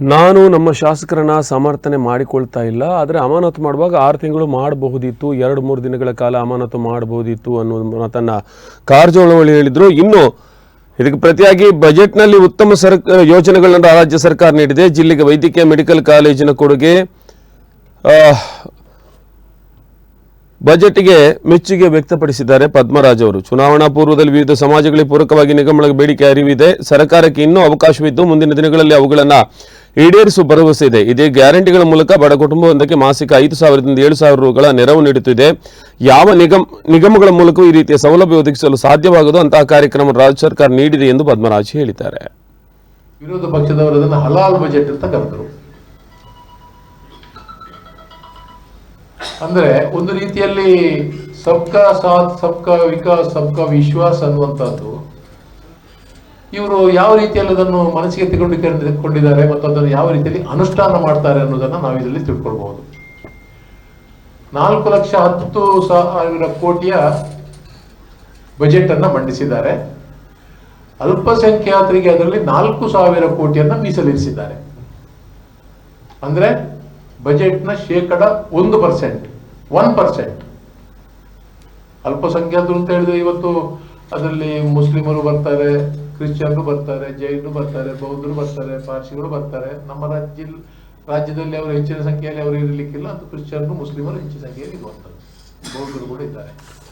ನಾನು ನಮ್ಮ ಶಾಸಕರನ್ನ ಸಮರ್ಥನೆ ಮಾಡಿಕೊಳ್ತಾ ಇಲ್ಲ, ಆದರೆ ಅಮಾನತು ಮಾಡುವಾಗ ಆರು ತಿಂಗಳು ಮಾಡಬಹುದಿತ್ತು, ಎರಡು ಮೂರು ದಿನಗಳ ಕಾಲ ಅಮಾನತು ಮಾಡಬಹುದಿತ್ತು ಅನ್ನೋ ಮಾತನ್ನ ಕಾರಜೋಳ ಹೇಳಿದರು. ಇನ್ನು ಇದಕ್ಕೆ ಪ್ರತಿಯಾಗಿ ಬಜೆಟ್ನಲ್ಲಿ ಉತ್ತಮ ಸರ್ಕ ಯೋಜನೆಗಳನ್ನು ರಾಜ್ಯ ಸರ್ಕಾರ ನೀಡಿದೆ. ಜಿಲ್ಲೆಗೆ ವೈದ್ಯಕೀಯ ಮೆಡಿಕಲ್ ಕಾಲೇಜಿನ ಕೊಡುಗೆ ಬಜೆಟ್ಗೆ ಮೆಚ್ಚುಗೆ ವ್ಯಕ್ತಪಡಿಸಿದ್ದಾರೆ ಪದ್ಮರಾಜ್ ಅವರು. ಚುನಾವಣಾ ಪೂರ್ವದಲ್ಲಿ ವಿವಿಧ ಸಮಾಜಗಳಿಗೆ ಪೂರಕವಾಗಿ ನಿಗಮಗಳ ಬೇಡಿಕೆ ಅರಿವಿದೆ. ಸರ್ಕಾರಕ್ಕೆ ಇನ್ನೂ ಅವಕಾಶವಿದ್ದು ಮುಂದಿನ ದಿನಗಳಲ್ಲಿ ಅವುಗಳನ್ನು ಈಡೇರಿಸುವ ಭರವಸೆ ಇದೆ. ಇದೇ ಗ್ಯಾರಂಟಿಗಳ ಮೂಲಕ ಬಡ ಕುಟುಂಬವೊಂದಕ್ಕೆ ಮಾಸಿಕ ಐದು ಸಾವಿರದಿಂದ ಏಳು ಸಾವಿರ ರೂಗಳ ನೆರವು ನೀಡುತ್ತಿದೆ. ಯಾವ ನಿಗಮ, ನಿಗಮಗಳ ಮೂಲಕವೂ ಈ ರೀತಿಯ ಸೌಲಭ್ಯ ಒದಗಿಸಲು ಸಾಧ್ಯವಾಗದು. ಅಂತಹ ಕಾರ್ಯಕ್ರಮ ರಾಜ್ಯ ಸರ್ಕಾರ ನೀಡಿದೆ ಎಂದು ಪದ್ಮರಾಜ್ ಹೇಳಿದ್ದಾರೆ. ವಿರೋಧ ಪಕ್ಷದವರು ಹಲಾಲ್ ಬಜೆಟ್ ಅಂತ ಕರೆದರು. ಅಂದ್ರೆ ಒಂದು ರೀತಿಯಲ್ಲಿ ಸಬ್ಕಾ ಸಾಥ್, ಸಬ್ಕಾ ವಿಕಾಸ್, ಸಬ್ಕಾ ವಿಶ್ವಾಸ್ ಅನ್ನುವಂಥದ್ದು. ಇವರು ಯಾವ ರೀತಿಯಲ್ಲಿ ಅದನ್ನು ಮನಸ್ಸಿಗೆ ತೆಗೆದುಕೊಂಡಿದ್ದಾರೆ ಮತ್ತು ಅದನ್ನು ಯಾವ ರೀತಿಯಲ್ಲಿ ಅನುಷ್ಠಾನ ಮಾಡ್ತಾರೆ ಅನ್ನೋದನ್ನ ನಾವು ಇದರಲ್ಲಿ ತಿಳ್ಕೊಳ್ಬಹುದು. ನಾಲ್ಕು ಲಕ್ಷ ಹತ್ತು ಸಾವಿರ ಕೋಟಿಯ ಬಜೆಟ್ ಅನ್ನು ಮಂಡಿಸಿದ್ದಾರೆ. ಅಲ್ಪಸಂಖ್ಯಾತರಿಗೆ ಅದರಲ್ಲಿ ನಾಲ್ಕು ಸಾವಿರ ಕೋಟಿಯನ್ನ ಮೀಸಲಿರಿಸಿದ್ದಾರೆ. ಅಂದ್ರೆ ಬಜೆಟ್ನ ಶೇಕಡ ಒಂದು ಪರ್ಸೆಂಟ್ ಒನ್ ಪರ್ಸೆಂಟ್. ಅಲ್ಪಸಂಖ್ಯಾತರು ಅಂತ ಹೇಳಿದ್ರೆ ಇವತ್ತು ಅದರಲ್ಲಿ ಮುಸ್ಲಿಮರು ಬರ್ತಾರೆ, ಕ್ರಿಶ್ಚಿಯನ್ರು ಬರ್ತಾರೆ, ಜೈನರು ಬರ್ತಾರೆ, ಬೌದ್ಧರು ಬರ್ತಾರೆ, ಪಾರ್ಸಿಗಳು ಬರ್ತಾರೆ. ನಮ್ಮ ರಾಜ್ಯ ರಾಜ್ಯದಲ್ಲಿ ಅವರು ಹೆಚ್ಚಿನ ಸಂಖ್ಯೆಯಲ್ಲಿ ಅವರು ಇರಲಿಕ್ಕಿಲ್ಲ ಅಂತ ಕ್ರಿಶ್ಚಿಯನ್ರು, ಮುಸ್ಲಿಮರು ಹೆಚ್ಚಿನ ಸಂಖ್ಯೆಯಲ್ಲಿ ಬರ್ತಾರೆ ಬೌದ್ಧರು ಕೂಡ ಇದ್ದಾರೆ.